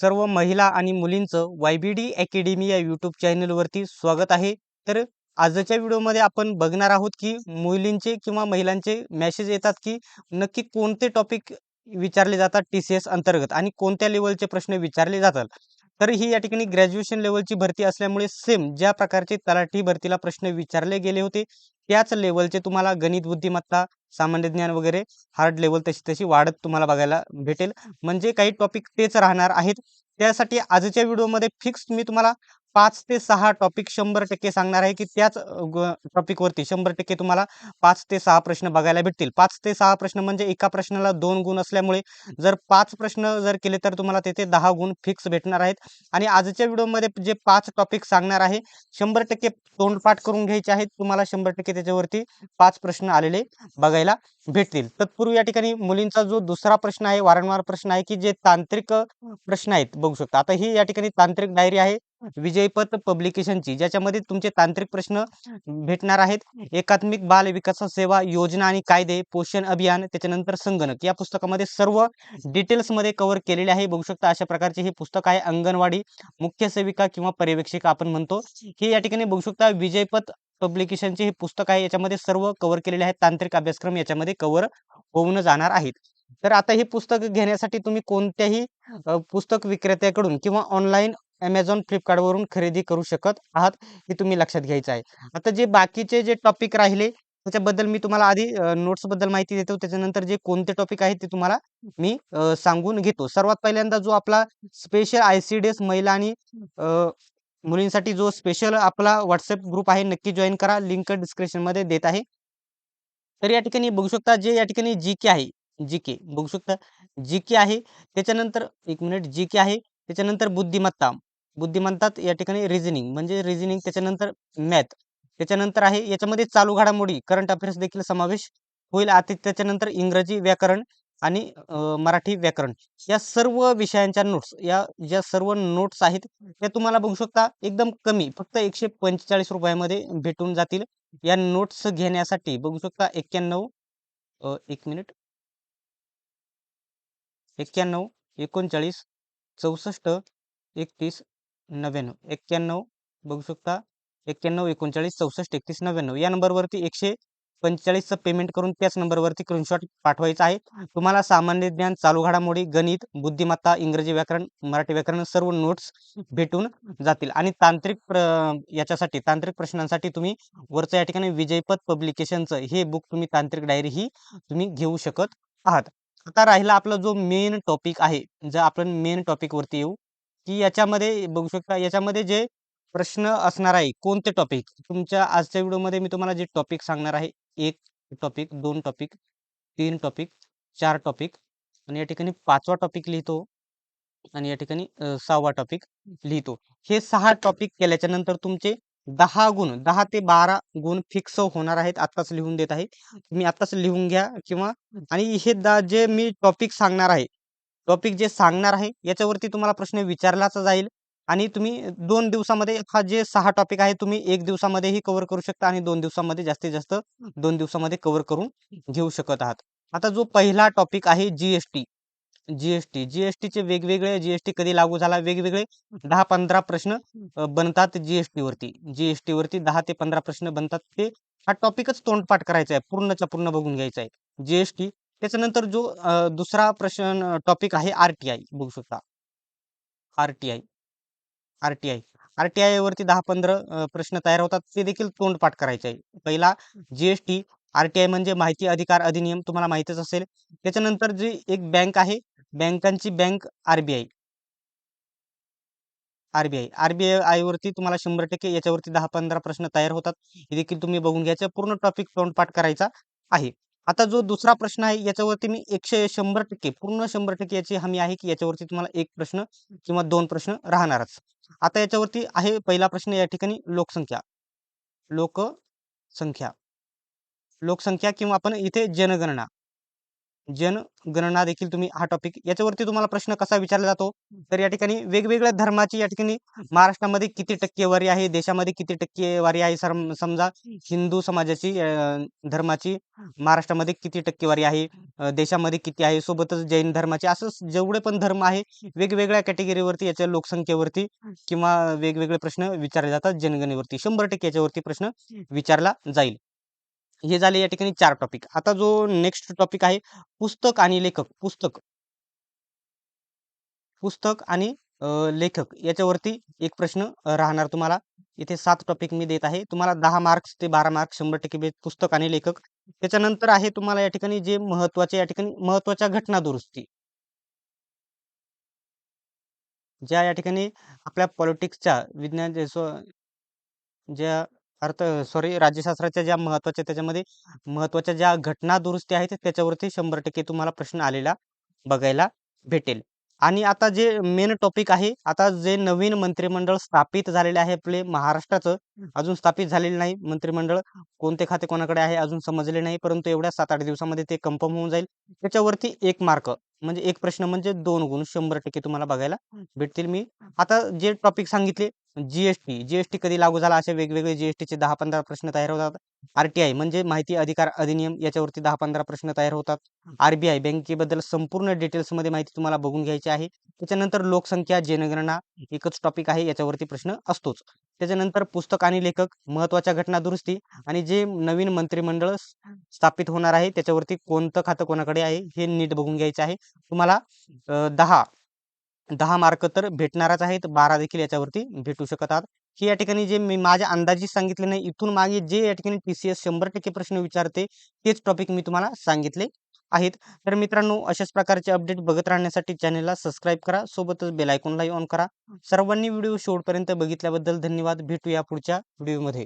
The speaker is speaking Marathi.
सर्व महिला आणि मुलींचं वाय बी डी अकॅडमी या यूट्यूब चॅनलवरती स्वागत आहे. तर आजच्या व्हिडिओमध्ये आपण बघणार आहोत की मुलींचे किंवा महिलांचे मेसेज येतात की नक्की कोणते टॉपिक विचारले जातात टी सी एस अंतर्गत आणि कोणत्या लेवलचे प्रश्न विचारले जातात. तर ही या ठिकाणी ग्रॅज्युएशन लेवलची भरती असल्यामुळे सेम ज्या प्रकारचे तलाठी भरतीला प्रश्न विचारले गेले होते त्याच लेवलचे तुम्हाला गणित बुद्धिमत्ता सामान्य ज्ञान वगैरे हार्ड लेवल तशी तशी वाढत तुम्हाला बघायला भेटेल. म्हणजे काही टॉपिक तेच राहणार आहेत. त्यासाठी आजच्या व्हिडिओमध्ये फिक्स मी तुम्हाला पाच ते सहा टॉपिक शंभर टक्के सांगणार आहे की त्याच टॉपिकवरती शंभर टक्के तुम्हाला पाच ते सहा प्रश्न बघायला भेटतील. पाच ते सहा प्रश्न म्हणजे एका प्रश्नाला दोन गुण असल्यामुळे जर पाच प्रश्न जर केले तर तुम्हाला तेथे दहा गुण फिक्स भेटणार आहेत. आणि आजच्या व्हिडिओमध्ये जे पाच टॉपिक सांगणार आहे शंभर टक्के तोंडपाठ करून घ्यायचे आहेत. तुम्हाला शंभर टक्के त्याच्यावरती पाच प्रश्न आलेले बघायला भेटतील. तत्पूर्वी या ठिकाणी मुलींचा जो दुसरा प्रश्न आहे वारंवार प्रश्न आहे की जे तांत्रिक प्रश्न आहेत बघू शकता. आता ही या ठिकाणी तांत्रिक डायरी आहे विजयपथ पब्लिकेशनची ज्याच्यामध्ये तुमचे तांत्रिक प्रश्न भेटणार आहेत. एकात्मिक बाल विकास सेवा योजना आणि कायदे पोषण अभियान त्याच्यानंतर संगणक. या पुस्तकामध्ये सर्व डिटेल्समध्ये कव्हर केलेले आहे. बघू शकता अशा प्रकारचे हे पुस्तक आहे अंगणवाडी मुख्य सेविका किंवा पर्यवेक्षिका आपण म्हणतो. हे या ठिकाणी बघू शकता विजयपथ पब्लिकेशनचे हे पुस्तक आहे याच्यामध्ये सर्व कव्हर केलेले आहेत. तांत्रिक अभ्यासक्रम याच्यामध्ये कव्हर होऊन जाणार आहेत. तर आता हे पुस्तक घेण्यासाठी तुम्ही कोणत्याही पुस्तक विक्रेत्याकडून किंवा ऑनलाईन अमेझॉन फ्लिपकार्टवरून खरेदी करू शकत आहात हे तुम्ही लक्षात घ्यायचं आहे. आता जे बाकीचे जे टॉपिक राहिले त्याच्याबद्दल मी तुम्हाला आधी नोट्सबद्दल माहिती देतो. त्याच्यानंतर जे कोणते टॉपिक आहेत ते तुम्हाला मी सांगून घेतो. सर्वात पहिल्यांदा जो आपला special I C D S महिला आणि मुलींसाठी जो स्पेशल आपला व्हॉट्सअप ग्रुप आहे नक्की जॉईन करा. लिंक डिस्क्रिप्शनमध्ये देत आहे. तर या ठिकाणी बघू शकता जे या ठिकाणी जी के आहे. जी के बघू शकता. जी के आहे. त्याच्यानंतर एक मिनिट जी के आहे. त्याच्यानंतर बुद्धिमत्ता. बुद्धिमत्तात या ठिकाणी रिझनिंग म्हणजे रिझनिंग त्याच्यानंतर मॅथ त्याच्यानंतर आहे याच्यामध्ये चालू घडामोडी करंट अफेअर्स देखील समावेश होईल. आता त्याच्यानंतर इंग्रजी व्याकरण आणि मराठी व्याकरण या सर्व विषयांच्या नोट्स या ज्या सर्व नोट्स आहेत त्या तुम्हाला बघू शकता एकदम कमी फक्त एकशे पंचेचाळीस रुपयामध्ये भेटून जातील. या नोट्स घेण्यासाठी बघू शकता एक्क्याण्णव एक मिनिट एक्क्याण्णव एकोणचाळीस चौसष्ट एकतीस नव्याण्णव. एक्क्याण्णव बघू शकता एक्क्याण्णव एकोणचाळीस चौसष्ट एकतीस नव्याण्णव. या नंबरवरती एकशे पंचेचाळीसचं पेमेंट करून त्याच नंबरवरती स्क्रीनशॉट पाठवायचा आहे. तुम्हाला सामान्य ज्ञान चालू घडामोडी गणित बुद्धिमत्ता इंग्रजी व्याकरण मराठी व्याकरण सर्व नोट्स भेटून जातील. आणि तांत्रिक याच्यासाठी तांत्रिक प्रश्नांसाठी तुम्ही वरचं या ठिकाणी विजयपद पब्लिकेशनचं हे बुक तुम्ही तांत्रिक डायरी ही तुम्ही घेऊ शकत आहात. आता राहिला आपला जो मेन टॉपिक आहे जर आपण मेन टॉपिक वरती येऊ की याच्यामध्ये बघू शकता याच्यामध्ये जे प्रश्न असणार आहे कोणते टॉपिक तुमच्या आजच्या व्हिडिओमध्ये मी तुम्हाला जे टॉपिक सांगणार आहे एक टॉपिक दोन टॉपिक तीन टॉपिक चार टॉपिक आणि या ठिकाणी पाचवा टॉपिक लिहितो आणि या ठिकाणी सहावा टॉपिक लिहितो. हे सहा टॉपिक केल्याच्यानंतर तुमचे दहा गुण दहा ते बारा गुण फिक्स होणार आहेत आत्ताच लिहून देत आहे. तुम्ही आत्ताच लिहून घ्या किंवा आणि हे जे मी टॉपिक सांगणार आहे टॉपिक जे सांगणार आहे याच्यावरती तुम्हाला प्रश्न विचारलाच जाईल. आणि तुम्ही दोन दिवसामध्ये हा जे सहा टॉपिक आहे तुम्ही एक दिवसामध्येही कव्हर करू शकता आणि दोन दिवसामध्ये जास्तीत जास्त दोन दिवसामध्ये कव्हर करून घेऊ शकत आहात. आता जो पहिला टॉपिक आहे जीएसटी जीएसटी जीएसटीचे वेगवेगळे जीएसटी कधी लागू झाला? वेगवेगळे दहा पंधरा प्रश्न बनतात जीएसटी वरती. जीएसटी वरती दहा ते पंधरा प्रश्न बनतात. ते हा टॉपिकच तोंडपाठ करायचा आहे. पूर्णच्या पूर्ण बघून घ्यायचा आहे. जीएसटी त्याच्यानंतर जो दुसरा प्रश्न टॉपिक आहे आरटीआय बघू शकता. आरटीआय आरटीआय आरटीआय वरती दहा पंधरा प्रश्न तयार होतात ते देखील तोंडपाठ करायचे आहे. पहिला जीएसटी आरटीआय म्हणजे माहिती अधिकार अधिनियम तुम्हाला माहितीच असेल. त्याच्यानंतर जी एक बँक आहे बँकांची बँक आरबीआय आरबीआय आरबीआय वरती तुम्हाला शंभर टक्के याच्यावरती दहा पंधरा प्रश्न तयार होतात. हे देखील तुम्ही बघून घ्यायचं. पूर्ण टॉपिक तोंडपाठ करायचा आहे. आता जो दुसरा प्रश्न आहे याच्यावरती मी एकशे शंभर टक्के पूर्ण शंभर टक्के याची हमी आहे की याच्यावरती तुम्हाला एक प्रश्न किंवा दोन प्रश्न राहणारच. आता याच्यावरती आहे पहिला प्रश्न या ठिकाणी लोकसंख्या. लोकसंख्या. लोकसंख्या किंवा आपण इथे जनगणना. जनगणना देखील तुम्ही हा टॉपिक याच्यावरती तुम्हाला प्रश्न कसा विचारला जातो? तर या ठिकाणी वेगवेगळ्या धर्माची या ठिकाणी महाराष्ट्रामध्ये किती टक्केवारी आहे? देशामध्ये किती टक्केवारी आहे? सर समजा हिंदू समाजाची धर्माची महाराष्ट्रामध्ये किती टक्केवारी आहे? देशामध्ये किती आहे? सोबतच जैन धर्माची असं जेवढे पण धर्म आहे वेगवेगळ्या कॅटेगरीवरती याच्या लोकसंख्येवरती किंवा वेगवेगळे प्रश्न विचारले जातात. जनगणनेवरती शंभर टक्के याच्यावरती प्रश्न विचारला जाईल. हे झाले या ठिकाणी चार टॉपिक आता जो नेक्स्ट टॉपिक आहे पुस्तक आणि लेखक. पुस्तक. पुस्तक आणि लेखक याच्यावरती एक प्रश्न राहणार तुम्हाला. इथे सात टॉपिक मी देत आहे. तुम्हाला दहा मार्क्स ते बारा मार्क्स शंभर टक्के पुस्तक आणि लेखक. त्याच्यानंतर आहे तुम्हाला या ठिकाणी जे महत्त्वाचे या ठिकाणी महत्त्वाच्या घटना दुरुस्ती. ज्या या ठिकाणी आपल्या पॉलिटिक्सच्या विज्ञान ज्या अर्थ सॉरी राज्यशास्त्राच्या ज्या महत्त्वाच्या त्याच्यामध्ये महत्त्वाच्या ज्या घटना दुरुस्ती आहेत त्याच्यावरती शंभर टक्के तुम्हाला प्रश्न आलेला बघायला भेटेल. आणि आता जे मेन टॉपिक आहे आता जे नवीन मंत्रिमंडळ स्थापित झालेले आहे आपले महाराष्ट्राचं अजून स्थापित झालेले नाही मंत्रिमंडळ कोणते खाते कोणाकडे आहे अजून समजले नाही परंतु एवढ्या सात आठ दिवसामध्ये ते कन्फर्म होऊन जाईल. त्याच्यावरती एक मार्क म्हणजे एक प्रश्न म्हणजे दोन गुण शंभर टक्के तुम्हाला बघायला भेटतील मी. आता जे टॉपिक सांगितले जीएसटी जीएसटी कधी लागू झाला? असे वेगवेगळे जीएसटीचे दहा पंधरा प्रश्न तयार होतात. आरटीआय म्हणजे माहिती अधिकार अधिनियम याच्यावरती दहा पंधरा प्रश्न तयार होतात. आरबीआय बँकेबद्दल संपूर्ण डिटेल्समध्ये माहिती तुम्हाला बघून घ्यायची आहे. त्याच्यानंतर लोकसंख्या जनगणना एकच टॉपिक आहे याच्यावरती प्रश्न असतोच. त्याच्यानंतर पुस्तक आणि लेखक महत्त्वाच्या घटना दुरुस्ती आणि जे नवीन मंत्रिमंडळ स्थापित होणार आहे त्याच्यावरती कोणतं खातं कोणाकडे आहे हे नीट बघून घ्यायचं आहे. तुम्हाला दहा दहा मार्क तर भेटणारच आहेत बारा देखील याच्यावरती भेटू शकत आहात. हे या ठिकाणी जे मी माझ्या अंदाजी सांगितले नाही इथून मागे जे या ठिकाणी टी सी एस शंभर टक्के प्रश्न विचारते तेच टॉपिक मी तुम्हाला सांगितले आहेत. तर मित्रांनो अशाच प्रकारचे अपडेट बघत राहण्यासाठी चॅनलला सबस्क्राईब करा सोबतच बेल आयकॉनलाही ऑन करा. सर्वांनी व्हिडिओ शेवटपर्यंत बघितल्याबद्दल धन्यवाद. भेटूया पुढच्या व्हिडिओमध्ये